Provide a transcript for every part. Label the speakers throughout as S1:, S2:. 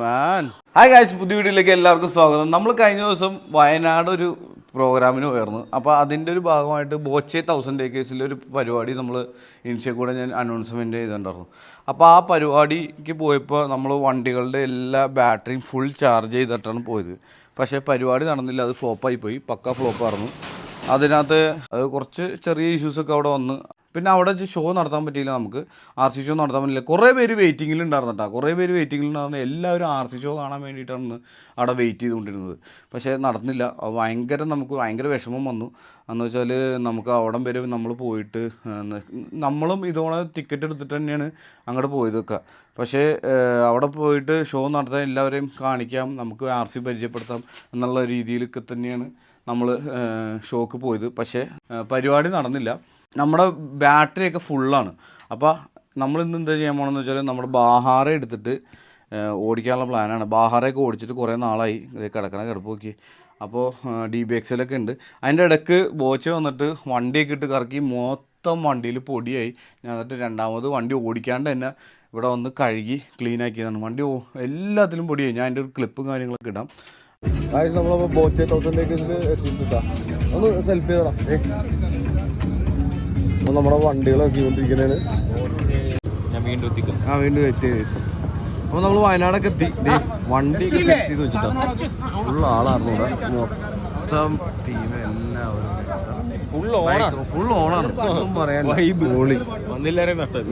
S1: മാൻ hi guys പുതിയ വീഡിയോയിലേക്ക് എല്ലാവർക്കും സ്വാഗതം. നമ്മൾ കഴിഞ്ഞ ദിവസം വയനാട് ഒരു പ്രോഗ്രാമിന് ഉയർന്നു അപ്പോൾ അതിന്റെ ഒരു ഭാഗമായിട്ട് ബോച്ചെ തൗസൻഡ് ഏക്കേഴ്സിലെ ഒരു പരിപാടി നമ്മൾ ഇൻസ്റ്റയിൽ കൂടെ ഞാൻ അനൗൺസ്മെന്റ് ചെയ്തിട്ടുണ്ടായിരുന്നു. അപ്പോൾ ആ പരിപാടിക്ക് പോയപ്പോൾ നമ്മൾ വണ്ടികളുടെ എല്ലാ ബാറ്ററിയും ഫുൾ ചാർജ് ചെയ്തിട്ടാണ് പോയത്. പക്ഷേ പരിപാടി നടന്നില്ല. അത് ഫ്ലോപ്പായി പോയി. പക്ക ഫ്ലോപ്പായിരുന്നു അതിനകത്ത് അത് കുറച്ച് ചെറിയ ഇഷ്യൂസൊക്കെ അവിടെ വന്ന് പിന്നെ അവിടെ വെച്ച് ഷോ നടത്താൻ പറ്റിയില്ല നമുക്ക്. ആർ സി ഷോ നടത്താൻ പറ്റില്ല കുറേ പേര് വെയിറ്റിങ്ങിൽ ഉണ്ടായിരുന്നു കേട്ടോ കുറേ പേര് വെയിറ്റിങ്ങിൽ ഉണ്ടായിരുന്നു. എല്ലാവരും ആർ സി ഷോ കാണാൻ വേണ്ടിയിട്ടാണ് അവിടെ വെയിറ്റ് ചെയ്തുകൊണ്ടിരുന്നത്. പക്ഷേ നടന്നില്ല. ഭയങ്കര നമുക്ക് ഭയങ്കര വിഷമം വന്നു. എന്ന് വെച്ചാൽ നമുക്ക് അവിടം വരെ നമ്മൾ പോയിട്ട് നമ്മളും ഇതോടെ ടിക്കറ്റ് എടുത്തിട്ട് തന്നെയാണ് അങ്ങോട്ട് പോയതൊക്കെ പക്ഷേ അവിടെ പോയിട്ട് ഷോ നടത്താൻ എല്ലാവരെയും കാണിക്കാം. നമുക്ക് ആർ സി പരിചയപ്പെടുത്താം എന്നുള്ള രീതിയിലൊക്കെ തന്നെയാണ് നമ്മൾ ഷോക്ക് പോയത്. പക്ഷേ പരിപാടി നടന്നില്ല. നമ്മുടെ ബാറ്ററിയൊക്കെ ഫുള്ളാണ് അപ്പോൾ നമ്മൾ ഇന്ന് എന്താ ചെയ്യാൻ പോകണമെന്ന് വെച്ചാൽ നമ്മുടെ ബാഹാറ എടുത്തിട്ട് ഓടിക്കാനുള്ള പ്ലാനാണ് ബാഹാറയൊക്കെ ഓടിച്ചിട്ട് കുറേ നാളായി. ഇത് കിടക്കണ കിടപ്പ് നോക്കി അപ്പോൾ ഡി ബി എക്സിലൊക്കെ ഉണ്ട്. അതിന്റെ ഇടയ്ക്ക് ബോച്ച് വന്നിട്ട് വണ്ടിയൊക്കെ ഇട്ട് കറക്കി മൊത്തം വണ്ടിയിൽ പൊടിയായി. ഞാൻ എന്നിട്ട് രണ്ടാമത് വണ്ടി ഓടിക്കാണ്ട് തന്നെ ഇവിടെ വന്ന് കഴുകി ക്ലീൻ ആക്കിയതാണ്. വണ്ടി എല്ലാത്തിലും പൊടിയായി. ഞാൻ അതിന്റെ ഒരു ക്ലിപ്പും കാര്യങ്ങളൊക്കെ ഇടാം.
S2: നമ്മളപ്പോൾ ബോച്ച് എത്തിയിട്ടാ ഒന്ന് സെൽഫി ചെയ്തടാ. അപ്പോൾ നമ്മുടെ വണ്ടികളൊക്കെ കൊണ്ടിരിക്കുന്നതാണ്
S3: ഞാൻ വീണ്ടും എത്തിക്കും.
S1: ആ വീണ്ടും എത്തി. അപ്പോൾ നമ്മൾ വയനാടൊക്കെ എത്തി. വണ്ടി സെറ്റ് ചെയ്ത് വെച്ചിട്ടാണ് ഫുൾ ആളായിരുന്നു ഇവിടെ. മൊത്തം ടീം എല്ലാവരും.
S3: ഫുൾ ഓണാണ്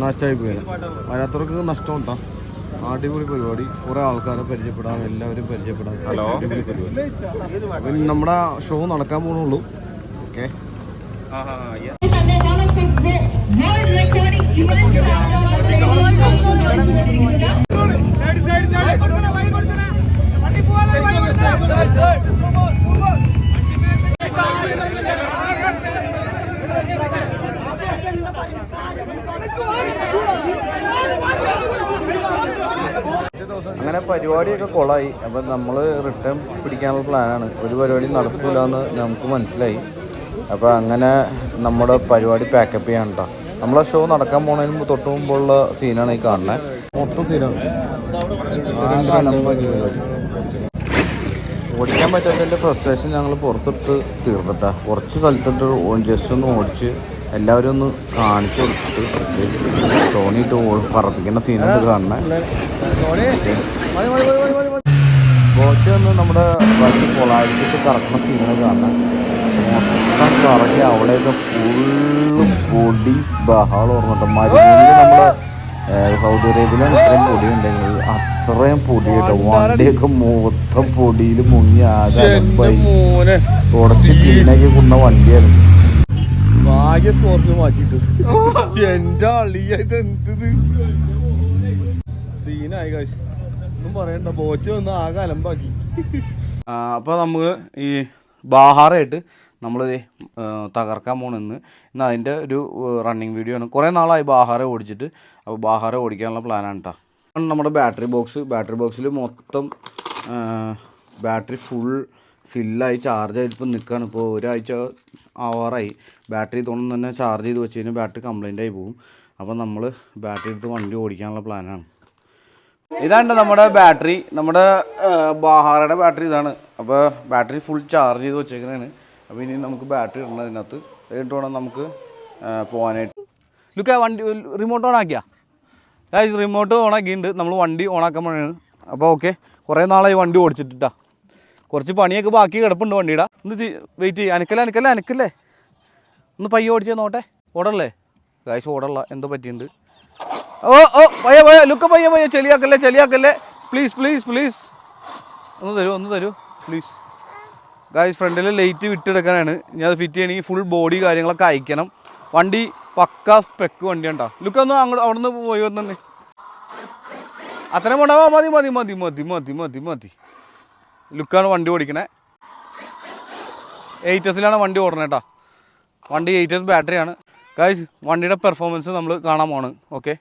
S1: നഷ്ടമായി പോയാൽ വരാത്തവർക്ക് നഷ്ടം ഉണ്ടാ. അടിപൊളി പരിപാടി. കുറെ ആൾക്കാരെ പരിചയപ്പെടാം. എല്ലാവരും പരിചയപ്പെടാം. അടിപൊളി പരിപാടി. നമ്മുടെ ഷോ നടക്കാൻ പോകണുള്ളൂ ഓക്കെ
S4: അങ്ങനെ പരിപാടിയൊക്കെ കൊളായി. അപ്പം നമ്മൾ റിട്ടേൺ പിടിക്കാനുള്ള പ്ലാനാണ് ഒരു പരിപാടി നടക്കില്ല എന്ന് നമുക്ക് മനസ്സിലായി. അപ്പോൾ അങ്ങനെ നമ്മുടെ പരിപാടി പാക്കപ്പ് ചെയ്യാൻ കേട്ടോ നമ്മളെ ഷോ നടക്കാൻ പോണതിന് തൊട്ട് മുമ്പുള്ള സീനാണ് ഈ കാണുന്നത്
S1: മൊത്തം സീനാണ്
S4: ഓടിക്കാൻ പറ്റാത്തതിന്റെ ഫ്രസ്ട്രേഷൻ ഞങ്ങൾ പുറത്തിട്ട് തീർന്നിട്ടാ. കുറച്ച് സ്ഥലത്തിട്ട് ജസ്റ്റ് ഒന്ന് ഓടിച്ച് എല്ലാവരും ഒന്ന് കാണിച്ചു കൊടുത്തിട്ട് തോന്നിയിട്ട് പറപ്പിക്കുന്ന സീനുണ്ട് കാണണേ കോച്ച് വന്ന് നമ്മുടെ വണ്ടി പൊളാടിച്ചിട്ട് കറക്കുന്ന സീനാണ് കാണണം മൊത്തം കറങ്ങി അവിടെയൊക്കെ ഫുള്ള് പൊടി ബഹളം ഓർമ്മട്ടോ മരുഭൂമിയിൽ നമ്മുടെ സൗദി അറേബ്യയിലാണ് ഇത്രയും പൊടി ഉണ്ടെങ്കിൽ അത്രയും പൊടി കേട്ടോ വണ്ടിയൊക്കെ മൊത്തം പൊടിയിൽ മുങ്ങി ആകെ അലമ്പായി.
S1: മോനെ.
S4: തുടച്ച് ക്ലീനാക്കി കൊണ്ട വണ്ടിയായിരുന്നു
S1: അപ്പൊ സ്പോർട്സിൽ മാറ്റിട്ട് എന്റെ അളിയ ഇത് എന്തത് സീനായി കാശ് ഒന്നും പറയണ്ട. ബോച്ച് വന്ന് ആകെ അലമ്പാക്കി. അപ്പോൾ നമുക്ക് ഈ ബാഹാറായിട്ട് നമ്മൾ തകർക്കാൻ പോകണമെന്ന് ഇന്ന് അതിന്റെ ഒരു റണ്ണിങ് വീഡിയോ ആണ്. കുറേ നാളായി ബാഹാറ ഓടിച്ചിട്ട്. അപ്പോൾ ബാഹാറ ഓടിക്കാനുള്ള പ്ലാനാണ് കേട്ടോ നമ്മുടെ ബാറ്ററി ബോക്സ് ബാറ്ററി ബോക്സിൽ മൊത്തം ബാറ്ററി ഫുൾ ഫില്ലായി ചാർജ് ആയിട്ട് നിൽക്കുകയാണ് ഇപ്പോൾ ഒരാഴ്ച ആവാറായി. ബാറ്ററി തോന്നുന്നു തന്നെ ചാർജ് ചെയ്ത് വെച്ച് കഴിഞ്ഞാൽ ബാറ്ററി കംപ്ലൈന്റ് ആയി പോകും അപ്പോൾ നമ്മൾ ബാറ്ററി എടുത്ത് വണ്ടി ഓടിക്കാനുള്ള പ്ലാനാണ് ഇതാണ് നമ്മുടെ ബാറ്ററി നമ്മുടെ ബാഹാറയുടെ ബാറ്ററി ഇതാണ്. അപ്പോൾ ബാറ്ററി ഫുൾ ചാർജ് ചെയ്ത് വെച്ചേക്കുന്നതാണ് അപ്പോൾ ഇനി നമുക്ക് ബാറ്ററി ഇടുന്നതിനകത്ത് എന്നിട്ട് വേണം നമുക്ക് പോകാനായിട്ട് ലുക്ക വണ്ടി റിമോട്ട് ഓൺ ആക്കിയാ. റിമോട്ട് ഓൺ നമ്മൾ വണ്ടി ഓൺ വേണ്ടിയാണ് അപ്പോൾ ഓക്കെ കുറേ നാളായി വണ്ടി ഓടിച്ചിട്ടാ കുറച്ച് പണിയൊക്കെ ബാക്കി കിടപ്പുണ്ട് വണ്ടിയുടെ. ഒന്ന് വെയിറ്റ് ചെയ്യുക അനക്കല്ലേ അനക്കല്ലേ അനക്കല്ലേ? ഒന്ന് പയ്യ ഓടിച്ചേ നോട്ടെ ഓടല്ലേ? ഗായ്സ് ഓടല്ല. എന്തോ പറ്റിയിട്ടുണ്ട് ഓ ഓ പയ്യ പയ്യ ലുക്ക പയ്യ പയ്യ ചെളിയാക്കല്ലേ ചെളിയാക്കല്ലേ. പ്ലീസ് പ്ലീസ് പ്ലീസ് ഒന്ന് തരൂ ഒന്ന് തരൂ. പ്ലീസ് ഗായ്സ് ഫ്രണ്ടിൽ ലൈറ്റ് വിട്ടെടുക്കാനാണ്. ഞാൻ അത് ഫിറ്റ് ചെയ്യണമെങ്കിൽ ഫുൾ ബോഡി കാര്യങ്ങളൊക്കെ അയക്കണം. വണ്ടി പക്ക സ്പെക്ക് വണ്ടി ഉണ്ടോ ലുക്ക ഒന്ന് അങ്ങോട്ട് അവിടെ നിന്ന് പോയി വന്നെ അത്ര കൊണ്ടാവാ മതി മതി മതി മതി മതി മതി മതി. ലുക്കാണ് വണ്ടി ഓടിക്കണേ. എയ്റ്റ് എസിലാണ് വണ്ടി ഓടണേ കേട്ടോ വണ്ടി എയ്റ്റ് എസ് ബാറ്ററിയാണ് ഗായ്സ് വണ്ടിയുടെ പെർഫോമൻസ് നമ്മൾ കാണാൻ പോണ് ഓക്കെ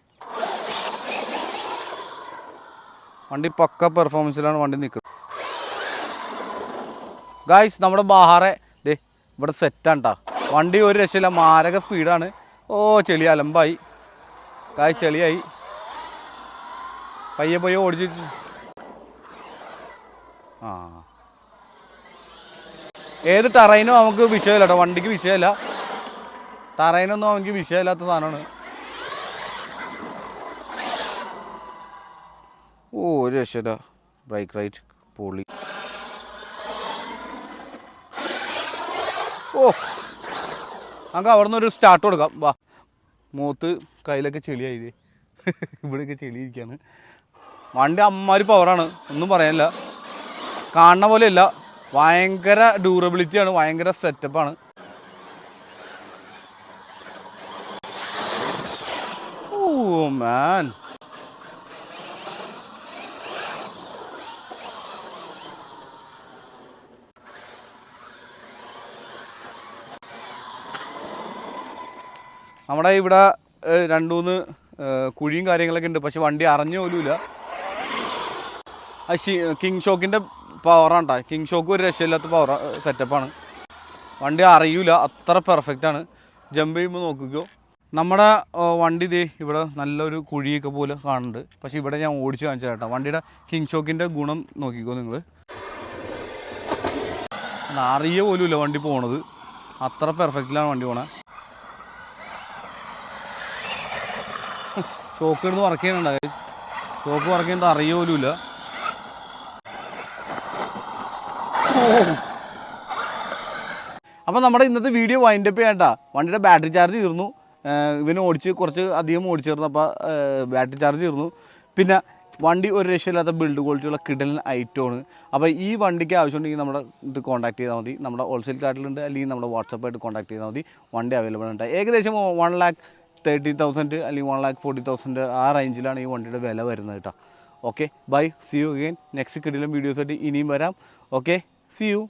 S1: വണ്ടി പക്ക പെർഫോമൻസിലാണ് വണ്ടി നിൽക്കുന്നത് ഗായ്സ് നമ്മുടെ ബാഹാറെ ദേ ഇവിടെ സെറ്റാണ് കേട്ടോ വണ്ടി ഒരു രക്ഷയില്ല മാരക സ്പീഡാണ് ഓ ചെളി അലമ്പായി. ഗായ്സ് ചെളിയായി. പയ്യെ പയ്യെ ഓടിച്ച്. ആ. ഏത് ടറൈനും നമുക്ക് വിഷയമില്ല കേട്ടോ വണ്ടിക്ക് വിഷയമില്ല. ടറൈനൊന്നും നമുക്ക് വിഷയമില്ലാത്ത സാധനമാണ്. ഓ ഒരു രക്ഷയില്ല. ബ്രേക്ക് റൈറ്റ് പൊളി ഓ നമുക്ക് അവിടെ ഒരു സ്റ്റാർട്ട് കൊടുക്കാം. വാ. മൂത്ത് കയ്യിലൊക്കെ ചെളിയായി. ഇവിടെയൊക്കെ ചെളിയിരിക്കുകയാണ്. വണ്ടി അമ്മാരി പവറാണ് ഒന്നും പറയാനില്ല. കാണുന്ന പോലെയല്ല. ഭയങ്കര ഡ്യൂറബിലിറ്റിയാണ് ഭയങ്കര സെറ്റപ്പാണ് ഓ മാൻ നമ്മുടെ ഇവിടെ രണ്ടുമൂന്ന് കുഴിയും കാര്യങ്ങളൊക്കെ ഉണ്ട്. പക്ഷെ വണ്ടി അറിഞ്ഞു പോലുമില്ല. ആ കിങ് ഷോക്കിന്റെ പവറാണ് കേട്ടോ കിങ് ഷോക്ക് ഒരു രക്ഷയില്ലാത്ത പവർ സെറ്റപ്പാണ് വണ്ടി അറിയൂല. അത്ര പെർഫെക്റ്റ് ആണ്. ജമ്പ് ചെയ്യുമ്പോൾ നോക്കിക്കോ. നമ്മുടെ വണ്ടി ഇതേ ഇവിടെ നല്ലൊരു കുഴിയൊക്കെ പോലെ കാണുന്നുണ്ട്. പക്ഷേ ഇവിടെ ഞാൻ ഓടിച്ച് കാണിച്ചു കേട്ടോ വണ്ടിയുടെ കിങ് ഷോക്കിന്റെ ഗുണം നോക്കിക്കോ നിങ്ങൾ അറിയ പോലുമില്ല വണ്ടി പോണത്. അത്ര പെർഫെക്റ്റിലാണ് വണ്ടി പോണേ. ഷോക്ക് എടുത്ത് വർക്ക് ചെയ്യണുണ്ടായി ഷോക്ക് വർക്ക് ചെയ്യുന്നത് അറിയ അപ്പം നമ്മുടെ ഇന്നത്തെ വീഡിയോ വൈൻഡ് അപ്പ് ചെയ്യണ്ട വണ്ടിയുടെ ബാറ്ററി ചാർജ് തീർന്നു. ഇവന് ഓടിച്ച് കുറച്ച് അധികം ഓടിച്ചിരുന്നു അപ്പോൾ ബാറ്ററി ചാർജ് തീർന്നു. പിന്നെ വണ്ടി ഒരു രക്ഷയില്ലാത്ത ബിൽഡ് ക്വാളിറ്റിയുള്ള കിടലൻ ഐറ്റമാണ് അപ്പോൾ ഈ വണ്ടിക്ക് ആവശ്യമുണ്ടെങ്കിൽ നമ്മുടെ ഇത് കോൺടാക്ട് ചെയ്താൽ മതി. നമ്മുടെ ഹോൾസെയിൽ കാർഡിലുണ്ട് അല്ലെങ്കിൽ നമ്മുടെ വാട്സപ്പായിട്ട് കോൺടാക്ട് ചെയ്താൽ മതി. വണ്ടി അവൈലബിൾ ഉണ്ട് ഏകദേശം വൺ ലാക്ക് തേർട്ടി തൗസൻഡ് അല്ലെങ്കിൽ വൺ ലാക്ക് ഫോർട്ടി തൗസൻഡ് ആ റേഞ്ചിലാണ് ഈ വണ്ടിയുടെ വില വരുന്നത് കേട്ടോ okay bye see you again next videos വീഡിയോസായിട്ട് ഇനിയും വരാം. Okay C U